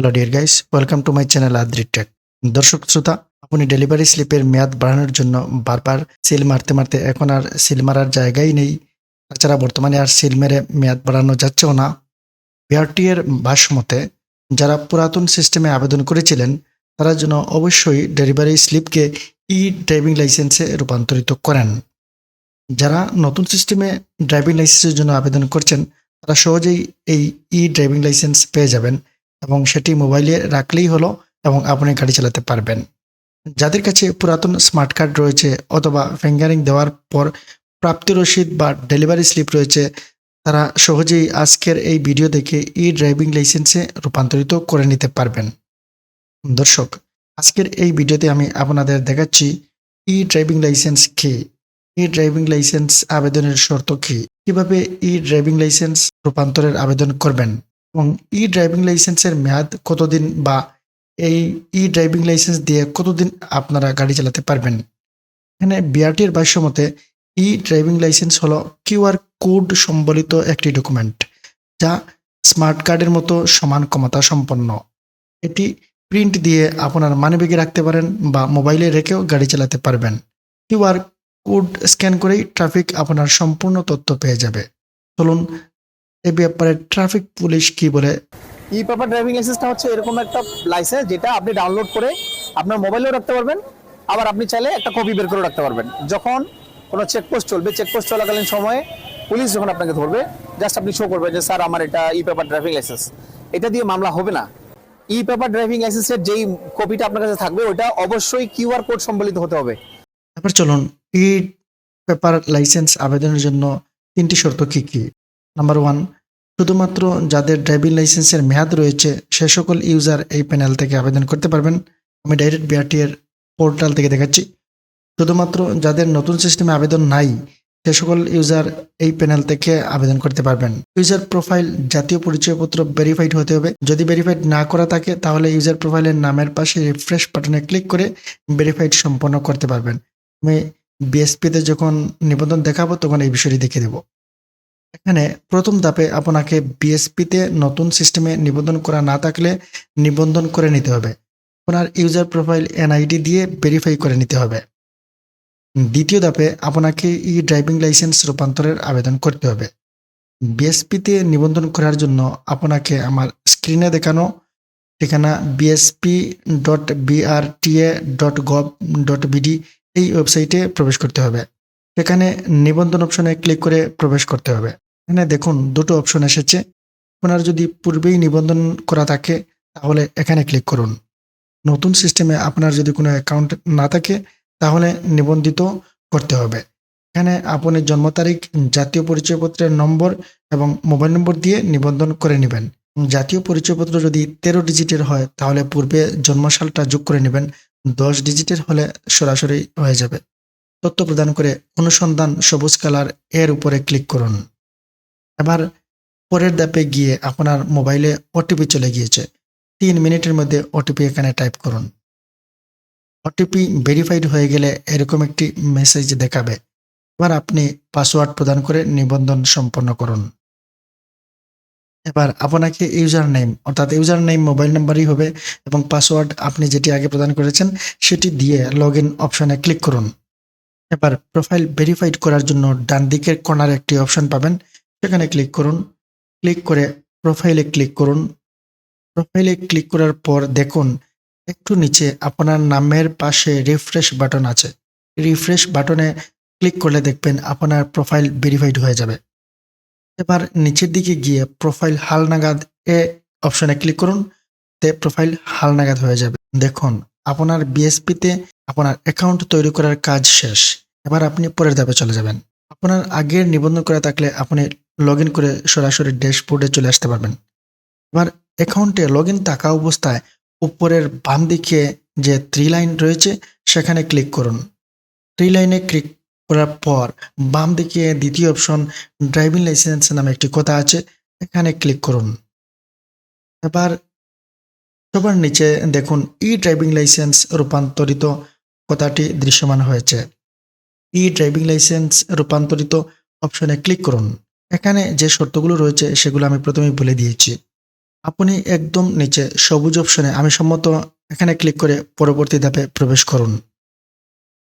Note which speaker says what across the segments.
Speaker 1: Hello dear guys welcome to my channel Adri tech দর্শক, শ্রোতা, আপনি ডেলিভারি স্লিপের মেয়াদ বাড়ানোর জন্য বারবার সিল মারতে মারতে এখন আর সিল মারার জায়গাই নেই। তাছাড়া বর্তমানে আর সিল মেরে মেয়াদ বাড়ানো যাচ্ছেও না। বিআরটি এর যারা পুরাতন সিস্টেমে আবেদন করেছিলেন, তারা যেন অবশ্যই ডেলিভারি স্লিপকে ই ড্রাইভিং লাইসেন্সে রূপান্তরিত করেন। যারা নতুন সিস্টেমে ড্রাইভিং লাইসেন্সের জন্য আবেদন করছেন, তারা সহজেই এই ই ড্রাইভিং লাইসেন্স পেয়ে যাবেন। এবং সেটি মোবাইলে রাখলেই হলো এবং আপনি গাড়ি চালাতে পারবেন। যাদের কাছে পুরাতন স্মার্ট কার্ড রয়েছে অথবা ফিঙ্গারিং দেওয়ার পর প্রাপ্তি রসিদ বা ডেলিভারি স্লিপ রয়েছে, তারা সহজেই আজকের এই ভিডিও দেখে ই ড্রাইভিং লাইসেন্সে রূপান্তরিত করে নিতে পারবেন। দর্শক, আজকের এই ভিডিওতে আমি আপনাদের দেখাচ্ছি ই ড্রাইভিং লাইসেন্স কি? ই ড্রাইভিং লাইসেন্স আবেদনের শর্ত কি? কীভাবে ই ড্রাইভিং লাইসেন্স রূপান্তরের আবেদন করবেন? এবং ই ড্রাইভিং লাইসেন্সের মেয়াদ কতদিন বা এই ই ড্রাইভিং লাইসেন্স দিয়ে কতদিন আপনারা গাড়ি চালাতে পারবেন? এখানে বিআরটির ভাষ্য মতে ই ড্রাইভিং লাইসেন্স হলো কিউআর কোড সম্বলিত একটি ডকুমেন্ট যা স্মার্ট কার্ডের মতো সমান ক্ষমতা সম্পন্ন। এটি প্রিন্ট দিয়ে আপনার মানিব্যাগে রাখতে পারেন বা মোবাইলে রেখেও গাড়ি চালাতে পারবেন। কিউআর কোড স্ক্যান করেই ট্রাফিক আপনার সম্পূর্ণ তথ্য পেয়ে যাবে। চলুন এ ব্যাপারে ট্রাফিক পুলিশ কি বলে?
Speaker 2: ই পেপার ড্রাইভিং লাইসেন্সটা হচ্ছে এরকম একটা লাইসেন্স যেটা আপনি ডাউনলোড করে আপনার মোবাইলেও রাখতে পারবেন আবার আপনি চাইলে একটা কপি বের করে রাখতে পারবেন। যখন কোনো চেকপোস্ট চলবে চেকপোস্ট চলাকালীন সময়ে পুলিশ যখন আপনাকে ধরবে জাস্ট আপনি শো করবেন যে স্যার আমার এটা ই পেপার ড্রাইভিং লাইসেন্স এটা দিয়ে মামলা হবে না। ই পেপার ড্রাইভিং লাইসেন্সের যেই কপিটা আপনার কাছে থাকবে ওটা অবশ্যই কিউআর কোড সম্বলিত হতে হবে।
Speaker 1: এবার চলুন ই পেপার লাইসেন্স আবেদনের জন্য তিনটি শর্ত কি কি? নাম্বার ওয়ান শুধুমাত্র যাদের ড্রাইভিং লাইসেন্সের মেয়াদ রয়েছে, সে সকল ইউজার এই প্যানেল থেকে আবেদন করতে পারবেন। আমি ডাইরেক্ট বিআরটি এর পোর্টাল থেকে দেখাচ্ছি। শুধুমাত্র যাদের নতুন সিস্টেমে আবেদন নাই, সে সকল ইউজার এই প্যানেল থেকে আবেদন করতে পারবেন। ইউজার প্রোফাইল জাতীয় পরিচয়পত্র ভেরিফাইড হতে হবে। যদি ভেরিফাইড না করা থাকে, তাহলে ইউজার প্রোফাইলের নামের পাশে রিফ্রেশ বাটনে ক্লিক করে ভেরিফাইড সম্পন্ন করতে পারবেন। আমি বিএসপিতে যখন নিবন্ধন দেখাবো, তখন এই বিষয়টি দেখে দেবো। এখানে প্রথম ধাপে আপনাকে বিএসপিতে নতুন সিস্টেমে নিবন্ধন করা না থাকলে নিবন্ধন করে নিতে হবে। আপনার ইউজার প্রোফাইল এনআইডি দিয়ে ভেরিফাই করে নিতে হবে। দ্বিতীয় ধাপে আপনাকে ই ড্রাইভিং লাইসেন্স রূপান্তরের আবেদন করতে হবে। বিএসপিতে নিবন্ধন করার জন্য আপনাকে আমার স্ক্রিনে দেখানো ঠিকানা BSP dot BRTA dot gov dot BD এই ওয়েবসাইটে প্রবেশ করতে হবে। সেখানে নিবন্ধন অপশনে ক্লিক করে প্রবেশ করতে হবে। এখানে দেখুন, দুটো অপশন এসেছে। আপনার যদি পূর্বেই নিবন্ধন করা থাকে, তাহলে এখানে ক্লিক করুন। নতুন সিস্টেমে আপনার যদি কোনো অ্যাকাউন্ট না থাকে, তাহলে নিবন্ধিত করতে হবে। এখানে আপনি জন্ম তারিখ, জাতীয় পরিচয়পত্রের নম্বর এবং মোবাইল নম্বর দিয়ে নিবন্ধন করে নেবেন। জাতীয় পরিচয়পত্র যদি তেরো ডিজিটের হয়, তাহলে পূর্বে জন্মসালটা যোগ করে নেবেন। দশ ডিজিটের হলে সরাসরি হয়ে যাবে। তথ্য প্রদান করে অনুসন্ধান সবুজ কালারের উপরে ক্লিক করুন। এবার পরের ধাপে গিয়ে আপনার মোবাইলে ওটিপি চলে গিয়েছে। তিন মিনিটের মধ্যে ওটিপি এখানে টাইপ করুন। ওটিপি ভেরিফাইড হয়ে গেলে এরকম একটি মেসেজ দেখাবে। এবার আপনি পাসওয়ার্ড প্রদান করে নিবন্ধন সম্পন্ন করুন। এবার আপনাকে ইউজার নেম অর্থাৎ ইউজার নেম মোবাইল নাম্বারই হবে এবং পাসওয়ার্ড আপনি যেটি আগে প্রদান করেছেন সেটি দিয়ে লগ ইন অপশনে ক্লিক করুন। এবার প্রোফাইল ভেরিফাইড করার জন্য ডান দিকের কর্নারে একটি অপশন পাবেন। সেখানে ক্লিক করুন। ক্লিক করে প্রোফাইলে ক্লিক করুন। প্রোফাইলে ক্লিক করার পর দেখুন, একটু নিচে আপনার নামের পাশে রিফ্রেশ বাটন আছে। রিফ্রেশ বাটনে ক্লিক করলে দেখবেন আপনার প্রোফাইল ভেরিফাইড হয়ে যাবে। এবার নিচের দিকে গিয়ে প্রোফাইল হালনাগাদ এ অপশনে ক্লিক করুন, তে প্রোফাইল হালনাগাদ হয়ে যাবে। দেখুন, আপনার বিএসপিতে আপনার অ্যাকাউন্ট তৈরি করার কাজ শেষ। এবার আপনি পরের ধাপে চলে যাবেন। আপনার আগের নিবন্ধন করা থাকলে আপনি লগ করে সরাসরি ড্যাশবোর্ডে চলে আসতে পারবেন। এবার অ্যাকাউন্টে লগ ইন থাকা অবস্থায় উপরের বাম দিকে যে থ্রি লাইন রয়েছে, সেখানে ক্লিক করুন। থ্রি লাইনে ক্লিক করার পর বাম দিকে দ্বিতীয় অপশন ড্রাইভিং লাইসেন্স নামে একটি কথা আছে, এখানে ক্লিক করুন। এবার সবার নিচে দেখুন ই ড্রাইভিং লাইসেন্স রূপান্তরিত কথাটি দৃশ্যমান হয়েছে। ই ড্রাইভিং লাইসেন্স রূপান্তরিত অপশনে ক্লিক করুন। এখানে যে শর্তগুলো রয়েছে, সেগুলো আমি প্রথমেই বলে দিয়েছি। আপনি একদম নিচে সবুজ অপশনে, আমি সম্মত এখানে ক্লিক করে পরবর্তী ধাপে প্রবেশ করুন।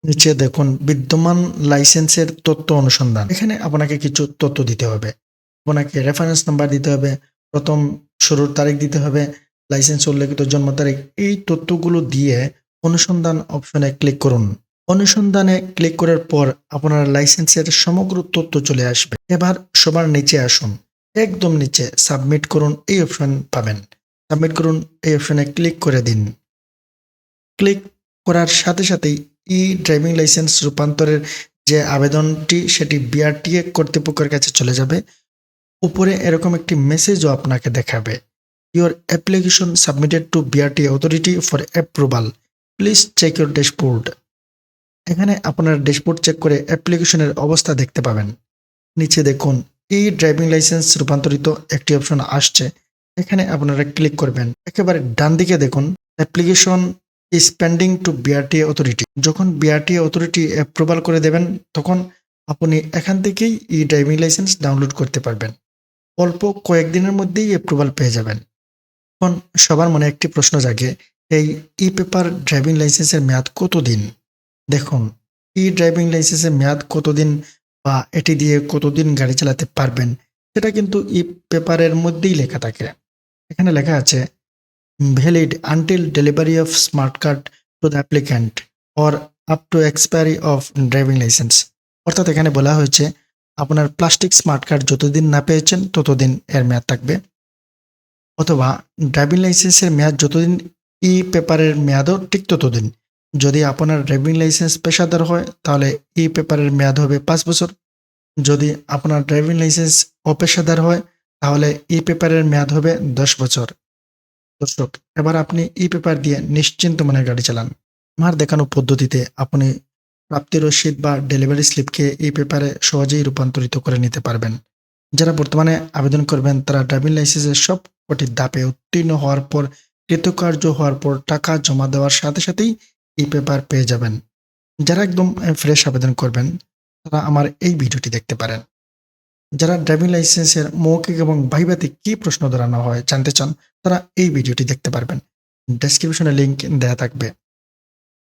Speaker 1: নিচে দেখুন, বিদ্যমান লাইসেন্সের তথ্য অনুসন্ধান। এখানে আপনাকে কিছু তথ্য দিতে হবে। আপনাকে রেফারেন্স নাম্বার দিতে হবে, প্রথম শুরুর তারিখ দিতে হবে, লাইসেন্স উল্লেখিত জন্ম তারিখ। এই তথ্যগুলো দিয়ে অনুসন্ধান অপশনে ক্লিক করুন। অনুসন্ধানে ক্লিক করার পর আপনার লাইসেন্সের সমগ্র তথ্য চলে আসবে। এবার সবার নিচে আসুন। একদম নিচে সাবমিট করুন এই অপশন পাবেন। সাবমিট করুন এই অপশনে ক্লিক করে দিন। ক্লিক করার সাথে সাথেই ই ড্রাইভিং লাইসেন্স রূপান্তরের যে আবেদনটি, সেটি বিআরটিএ কর্তৃপক্ষের কাছে চলে যাবে। উপরে এরকম একটি মেসেজও আপনাকে দেখাবে। Your application submitted to BRT authority for approval please check your dashboard এখানে আপনার ড্যাশবোর্ড চেক করে অ্যাপ্লিকেশনের অবস্থা দেখতে পাবেন। নিচে দেখুন ই ড্রাইভিং লাইসেন্স রূপান্তরিত একটি অপশন আসছে। এখানে আপনারা ক্লিক করবেন। একেবারে ডান দিকে দেখুন, application is pending to BRT authority. যখন বিআরটি অথরিটি অ্যাপ্রুভাল করে দেবেন, তখন আপনি এখান থেকেই ই ড্রাইভিং লাইসেন্স ডাউনলোড করতে পারবেন। অল্প কয়েকদিনের মধ্যেই অ্যাপ্রুভাল পেয়ে যাবেন। এখন সবার মনে একটি প্রশ্ন জাগে, এই ই পেপার ড্রাইভিং লাইসেন্সের মেয়াদ কতদিন? দেখুন ই ড্রাইভিং লাইসেন্সের মেয়াদ কতদিন বা এটি দিয়ে কতদিন গাড়ি চালাতে পারবেন, সেটা কিন্তু ই পেপারের মধ্যেই লেখা থাকে। এখানে লেখা আছে valid until delivery of smart card to the applicant or up to expiry of driving licence অর্থাৎ এখানে বলা হয়েছে, আপনার প্লাস্টিক স্মার্ট কার্ড যতদিন না পেয়েছেন, ততদিন এর মেয়াদ থাকবে। অথবা ড্রাইভিং লাইসেন্সের মেয়াদ যতদিন ই পেপারের মেয়াদও ঠিক ততদিন। যদি আপনার ড্রাইভিং লাইসেন্স পেশাদার হয়, তাহলে ই পেপারের মেয়াদ হবে পাঁচ বছর। যদি আপনার ড্রাইভিং লাইসেন্স অপেশাদার হয়, তাহলে ই পেপারের মেয়াদ হবে দশ বছর। দর্শক, এবার আপনি ই পেপার দিয়ে নিশ্চিন্ত মনে গাড়ি চালান। আমার দেখানো পদ্ধতিতে আপনি প্রাপ্তি রসিদ বা ডেলিভারি স্লিপকে এই পেপারে সহজেই রূপান্তরিত করে নিতে পারবেন। যারা বর্তমানে আবেদন করবেন, তারা ড্রাইভিং লাইসেন্সের সব কটি ধাপে উত্তীর্ণ হওয়ার পর, কৃতকার্য হওয়ার পর টাকা জমা দেওয়ার সাথে সাথেই এই পেপার পেয়ে যাবেন। যারা একদম ফ্রেশ আবেদন করবেন, তারা আমার এই ভিডিওটি দেখতে পারেন। যারা ড্রাইভিং লাইসেন্সের মৌখিক এবং ভাইভাতে কি প্রশ্ন ধরানো হয় জানতে চান, তারা এই ভিডিওটি দেখতে পারবেন। ডেসক্রিপশনে লিঙ্ক দেয়া থাকবে।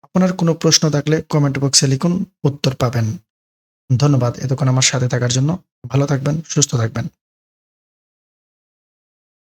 Speaker 1: আপনার কোনো প্রশ্ন থাকলে কমেন্ট বক্সে লিখুন, উত্তর পাবেন। ধন্যবাদ এতক্ষণ আমার সাথে থাকার জন্য। ভালো থাকবেন, সুস্থ থাকবেন।